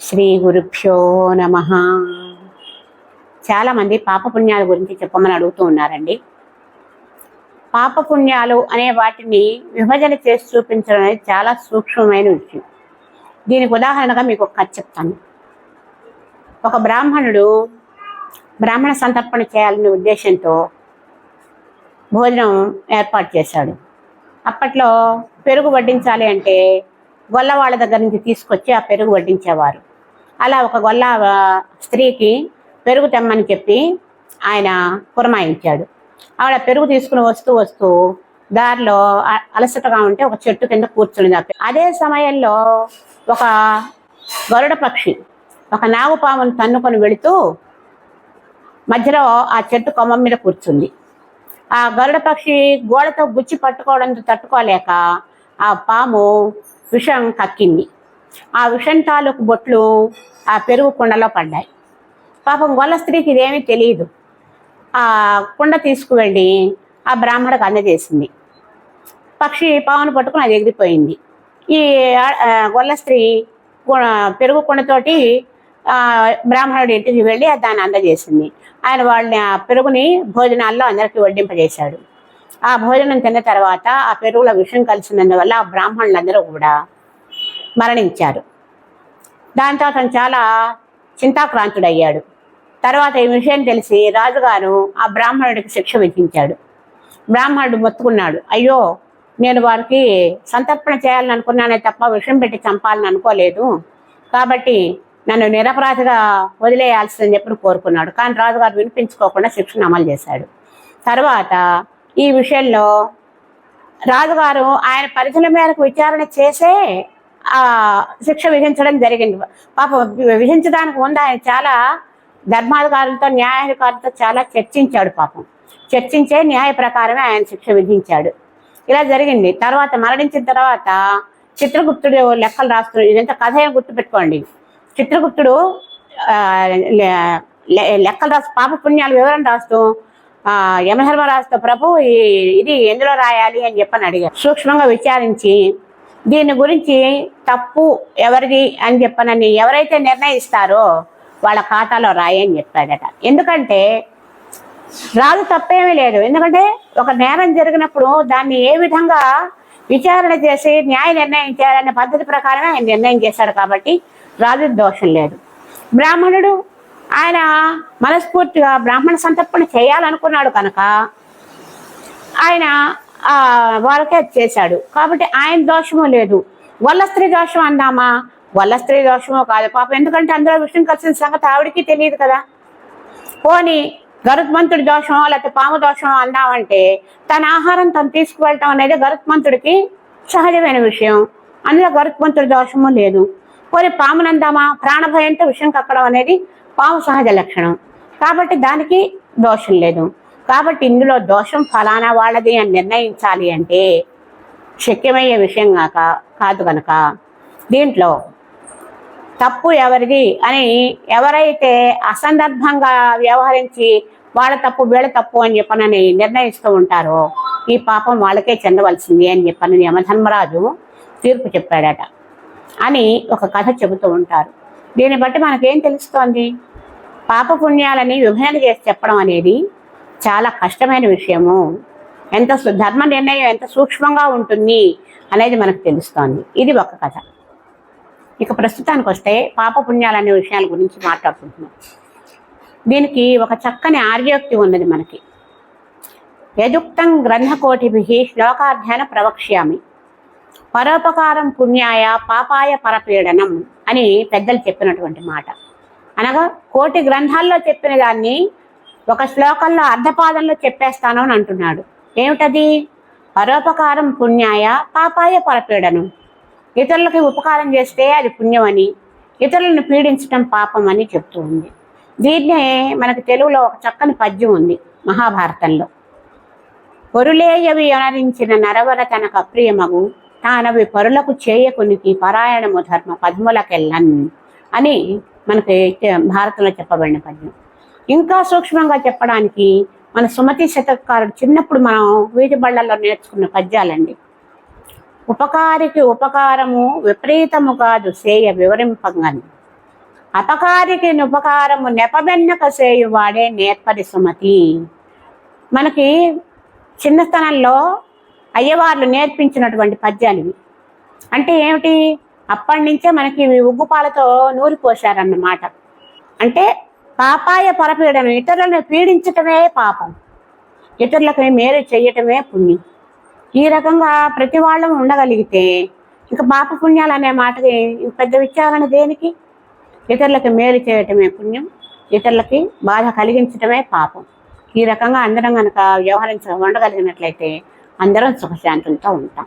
శ్రీ గురుభ్యో నమ. చాలామంది పాపపుణ్యాల గురించి చెప్పమని అడుగుతూ ఉన్నారండి. పాపపుణ్యాలు అనే వాటిని విభజన చేసి చూపించడం అనేది చాలా సూక్ష్మమైన విషయం. దీనికి ఉదాహరణగా మీకు ఒక కథ చెప్తాను. ఒక బ్రాహ్మణుడు బ్రాహ్మణ సంతర్పణ చేయాలనే ఉద్దేశంతో భోజనం ఏర్పాటు చేశాడు. అప్పట్లో పెరుగు వడ్డించాలి అంటే గొల్ల వాళ్ళ దగ్గర నుంచి తీసుకొచ్చి ఆ పెరుగు వడ్డించేవారు. అలా ఒక గొల్ల స్త్రీకి పెరుగు తెమ్మని చెప్పి ఆయన పురమాయించాడు. ఆవిడ పెరుగు తీసుకుని వస్తూ వస్తూ దారిలో అలసటగా ఉంటే ఒక చెట్టు కింద కూర్చుని అదే సమయంలో ఒక గరుడ పక్షి ఒక నాగుపామును తన్నుకొని వెళుతూ మధ్యలో ఆ చెట్టు కొమ్మ మీద కూర్చుంది. ఆ గరుడ పక్షి గోడతో గుచ్చి పట్టుకోవడంతో తట్టుకోలేక ఆ పాము విషం కక్కింది. ఆ విషం తాలూకు బొట్లు ఆ పెరుగు కుండలో పడ్డాయి. పాపం గొల్ల స్త్రీకి ఇదేమీ తెలియదు ఆ కుండ తీసుకువెళ్ళి ఆ బ్రాహ్మణకు అందజేసింది. పక్షి పావును పట్టుకుని అది ఎగిరిపోయింది. ఈ గొల్ల స్త్రీ పెరుగు కుండతోటి ఆ, బ్రాహ్మణుడి ఇంటికి వెళ్ళి దాన్ని అందజేసింది. ఆయన వాళ్ళని ఆ పెరుగుని భోజనాల్లో అందరికీ వడ్డింపజేశాడు. ఆ భోజనం తిన్న తర్వాత ఆ పెరుగులో విషం కలిసినందువల్ల ఆ బ్రాహ్మణులందరూ కూడా మరణించారు. దాంతో అతను చాలా చింతాక్రాంతుడయ్యాడు. తర్వాత ఈ విషయం తెలిసి రాజుగారు ఆ బ్రాహ్మణుడికి శిక్ష విధించాడు. బ్రాహ్మణుడు మొత్తుకున్నాడు. అయ్యో నేను వారికి సంతర్పణ చేయాలని అనుకున్నానే తప్ప విషం పెట్టి చంపాలని అనుకోలేదు. కాబట్టి నన్ను నిరపరాధిగా వదిలేయాల్సిందని చెప్పి కోరుకున్నాడు. కానీ రాజుగారు వినిపించుకోకుండా శిక్షను అమలు చేశాడు. తర్వాత ఈ విషయంలో రాజుగారు ఆయన పరిధుల మేరకు విచారణ చేసే శిక్ష విధించడం జరిగింది. పాప విధించడానికి ముందు ఆయన చాలా ధర్మాధికారులతో న్యాయాధికారులతో చాలా చర్చించాడు పాపం. చర్చించే న్యాయ ప్రకారమే ఆయన శిక్ష విధించాడు. ఇలా జరిగింది. తర్వాత మరణించిన తర్వాత చిత్రగుప్తుడు లెక్కలు రాస్తున్నాడు ఇదంతా కథ ఏం గుర్తుపెట్టుకోండి. చిత్రగుప్తుడు లెక్కలు రాస్తూ పాప పుణ్యాలు వివరణ రాస్తూ ఆ, యమధర్మరాజుతో ప్రభు ఈ- ఇది ఎందులో రాయాలి? అని చెప్పని అడిగారు సూక్ష్మంగా విచారించి దీని గురించి తప్పు ఎవరిది అని చెప్పనని ఎవరైతే నిర్ణయిస్తారో వాళ్ళ ఖాతాలో రాయి అని చెప్పాడట. ఎందుకంటే రాజు తప్పేమీ లేదు. ఎందుకంటే ఒక నేరం జరిగినప్పుడు దాన్ని ఏ విధంగా విచారణ చేసి న్యాయ నిర్ణయం చేయాలనే పద్ధతి ప్రకారమే ఆయన నిర్ణయం చేశాడు కాబట్టి రాజు దోషం లేదు. బ్రాహ్మణుడు ఆయన మనస్ఫూర్తిగా బ్రాహ్మణ సంతర్పణ చేయాలనుకున్నాడు కనుక ఆయన వాళ్ళకే అది చేశాడు కాబట్టి ఆయన దోషము లేదు. వల్ల స్త్రీ దోషం అందామా? వల్ల స్త్రీ దోషమో కాదు. పాపం ఎందుకంటే అందులో విషయం కలిసిన సంగతి ఆవిడికి తెలియదు కదా. పోని గరుత్మంతుడి దోషమో లేకపోతే పాము దోషమో అందామంటే తన ఆహారం తను తీసుకువెళ్ళటం అనేది గరుత్మంతుడికి సహజమైన విషయం. అందులో గరుత్మంతుడి దోషము లేదు. పోనీ పామునందామా ప్రాణభయంతో విషయం కక్కడం అనేది పాము సహజ లక్షణం. కాబట్టి దానికి దోషం లేదు. కాబట్టి ఇందులో దోషం ఫలానా వాళ్ళది అని నిర్ణయించాలి అంటే శక్యమయ్యే విషయం కాక కాదు కనుక దీంట్లో తప్పు ఎవరిది అని ఎవరైతే అసందర్భంగా వ్యవహరించి వాళ్ళ తప్పు వీళ్ళ తప్పు అని చెప్పనని నిర్ణయిస్తూ ఉంటారో ఈ పాపం వాళ్ళకే చెందవలసింది అని చెప్పనని యమధర్మరాజు తీర్పు చెప్పాడట అని ఒక కథ చెబుతూ ఉంటారు. దీన్ని బట్టి మనకేం తెలుస్తోంది? పాపపుణ్యాలని విభజన చేసి చెప్పడం అనేది చాలా కష్టమైన విషయము. ఎంత ధర్మ నిర్ణయం ఎంత సూక్ష్మంగా ఉంటుంది అనేది మనకు తెలుస్తోంది. ఇది ఒక కథ. ఇక ప్రస్తుతానికి వస్తే పాపపుణ్యాలు అనే విషయాల గురించి మాట్లాడుకుంటున్నాం. దీనికి ఒక చక్కని ఆర్యోక్తి ఉన్నది మనకి. యదుక్తం గ్రంథకోటిభి శ్లోకాధ్యాన ప్రవక్ష్యామి. పరోపకారం పుణ్యాయ పాపాయ పరపీడనం అని పెద్దలు చెప్పినటువంటి మాట. అనగా కోటి గ్రంథాల్లో చెప్పిన దాన్ని ఒక శ్లోకంలో అర్ధపాదంలో చెప్పేస్తాను అని అంటున్నాడు. ఏమిటది? పరోపకారం పుణ్యాయ పాపాయ పరపీడనం. ఇతరులకి ఉపకారం చేస్తే అది పుణ్యమని ఇతరులను పీడించడం పాపం అని చెప్తూ ఉంది. దీన్నే మనకు తెలుగులో ఒక చక్కని పద్యం ఉంది మహాభారతంలో. పొరులేయవి అనరించిన నరవర తనకు కప్రియమగు తానవి పరులకు చేయకునికి పరాయణము ధర్మ పద్ములకెళ్ళన్ అని మనకి భారతంలో చెప్పబడిన పద్యం. ఇంకా సూక్ష్మంగా చెప్పడానికి మన సుమతి శతకారుడు చిన్నప్పుడు మనం వీధి బళ్ళల్లో నేర్చుకున్న పద్యాలండి. ఉపకారికి ఉపకారము విపరీతము కాదు సేయ వివరింపంగని. అపకారికి ఉపకారము నెపబెన్నక సేయువాడే నేర్పరి సుమతి. మనకి చిన్నతనంలో అయ్యవార్లు నేర్పించినటువంటి పద్యాలు ఇవి. అంటే ఏమిటి? అప్పటి నుంచే మనకి ఉగ్గుపాలతో నూరిపోశారన్నమాట. అంటే పాపాయ పరపీడనం ఇతరులను పీడించటమే పాపం. ఇతరులకు మేలు చేయటమే పుణ్యం. ఈ రకంగా ప్రతి వాళ్ళం ఉండగలిగితే ఇక పాప పుణ్యాలు అనే మాటకి పెద్ద విచారణ దేనికి? ఇతరులకు మేలు చేయటమే పుణ్యం ఇతరులకి బాధ కలిగించటమే పాపం. ఈ రకంగా అందరం కనుక వ్యవహరించ ఉండగలిగినట్లయితే అందరం సుఖశాంతులతో ఉంటాం.